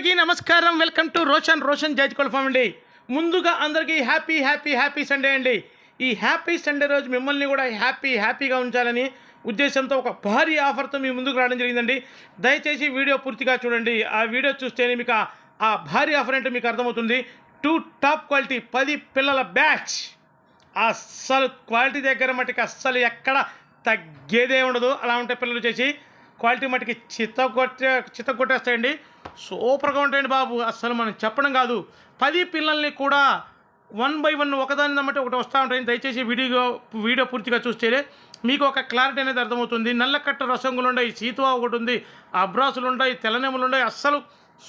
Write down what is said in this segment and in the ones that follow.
అందరికీ నమస్కారం. Welcome to Roshan Roshan Jajikol farm అండి ముందుగా అందరికీ హ్యాపీ హ్యాపీ హ్యాపీ సండే అండి. ఈ హ్యాపీ సండే రోజు మిమ్మల్ని కూడా హ్యాపీ హ్యాపీగా ఉంచాలని ఉద్దేశంతో ఒక భారీ ఆఫర్తో మీ ముందుకు రావడం జరిగిందండి. దయచేసి వీడియో పూర్తిగా చూడండి. ఆ వీడియో చూస్తేనే మీకు ఆ- భారీ ఆఫర్ అంటే మీకు అర్థమవుతుంది. టూ టాప్ క్వాలిటీ పది పిల్లల బ్యాచ్ అస్సలు క్వాలిటీ దగ్గర మటుకు అస్సలు ఎక్కడ తగ్గేదే ఉండదు. అలా ఉంటే పిల్లలు చేసి క్వాలిటీ మటుకి చిత్త కొట్టే చిత్త కొట్టేస్తాయండి. సూపర్గా ఉంటాయండి బాబు. అస్సలు మనం చెప్పడం కాదు. పది పిల్లల్ని కూడా వన్ బై వన్ ఒకదాని నమ్మటి ఒకటి వస్తూ ఉంటాయి దయచేసి వీడియో వీడియో పూర్తిగా చూస్తేనే మీకు ఒక క్లారిటీ అనేది అర్థమవుతుంది. నల్లకట్ట రసంగులు ఉన్నాయి సీతువా ఒకటి ఉంది అబ్రాసులు ఉన్నాయి తెల్లనెములు ఉన్నాయి. అస్సలు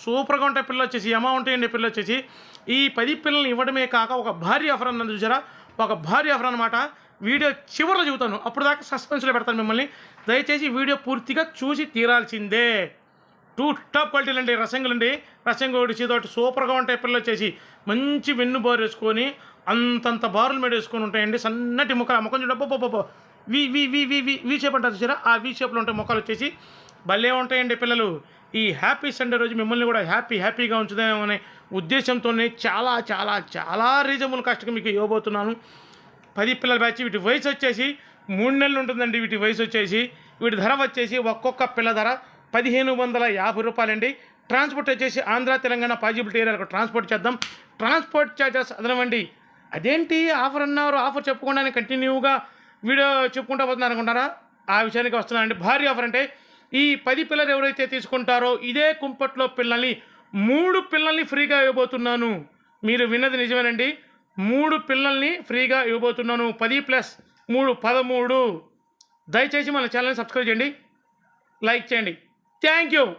సూపర్గా ఉంటాయి పిల్లలు వచ్చేసి అమౌంట్ ఉంటాయండి పిల్లలు వచ్చేసి. ఈ పది పిల్లల్ని ఇవ్వడమే కాక ఒక భారీ ఆఫర్ అన్నది చూసారా? ఒక భార్య ఎవరు అనమాట వీడియో చివరిలో చెబుతాను. అప్పుడు దాకా సస్పెన్స్లో పెడతాను మిమ్మల్ని. దయచేసి వీడియో పూర్తిగా చూసి తీరాల్సిందే. టూ టాప్ క్వాలిటీలు అండి రసంగులు అండి. రసంగు ఒకటి సూపర్గా ఉంటాయి పిల్లలు వచ్చేసి. మంచి వెన్ను బారు వేసుకొని అంతంత బారులు మీద వేసుకొని ఉంటాయండి. సన్నటి ముఖాలు. ఆ ముఖం చూడ వి వి వి వి వి వి షేప్ అంటారు చూసారా? ఆ వి షేప్లో ఉంటాయి ముఖాలు వచ్చేసి భలే ఉంటాయండి పిల్లలు. ఈ హ్యాపీ సండే రోజు మిమ్మల్ని కూడా హ్యాపీ హ్యాపీగా ఉంచుదామనే ఉద్దేశంతోనే చాలా చాలా చాలా రీజనబుల్ కాస్ట్కి మీకు ఇవ్వబోతున్నాను. పది పిల్లల బ్యాచ్ వీటి వయసు వచ్చేసి మూడు నెలలు ఉంటుందండి వీటి వయసు వచ్చేసి. వీటి ధర వచ్చేసి ఒక్కొక్క పిల్ల ధర పదిహేను వందల యాభై రూపాయలండి. ట్రాన్స్పోర్ట్ వచ్చేసి ఆంధ్ర తెలంగాణ పాజిబిలిటీ ఏరియాలకు ట్రాన్స్పోర్ట్ చేద్దాం. ట్రాన్స్పోర్ట్ ఛార్జెస్ అదనమండి. అదేంటి ఆఫర్ అన్నారు? ఆఫర్ చెప్పుకోవడానికి కంటిన్యూగా వీడియో చెప్పుకుంటూ పోతున్నారు అనుకుంటారా ఆ విషయానికి వస్తున్నానండి. భారీ ఆఫర్ అంటే ఈ పది పిల్లలు ఎవరైతే తీసుకుంటారో ఇదే కుంపట్లో పిల్లల్ని మూడు పిల్లల్ని ఫ్రీగా ఇవ్వబోతున్నాను. మీరు విన్నది నిజమేనండి. మూడు పిల్లల్ని ఫ్రీగా ఇవ్వబోతున్నాను. పది ప్లస్ మూడు పదమూడు. దయచేసి మన ఛానల్ని సబ్స్క్రైబ్ చేయండి. లైక్ చేయండి. Thank you.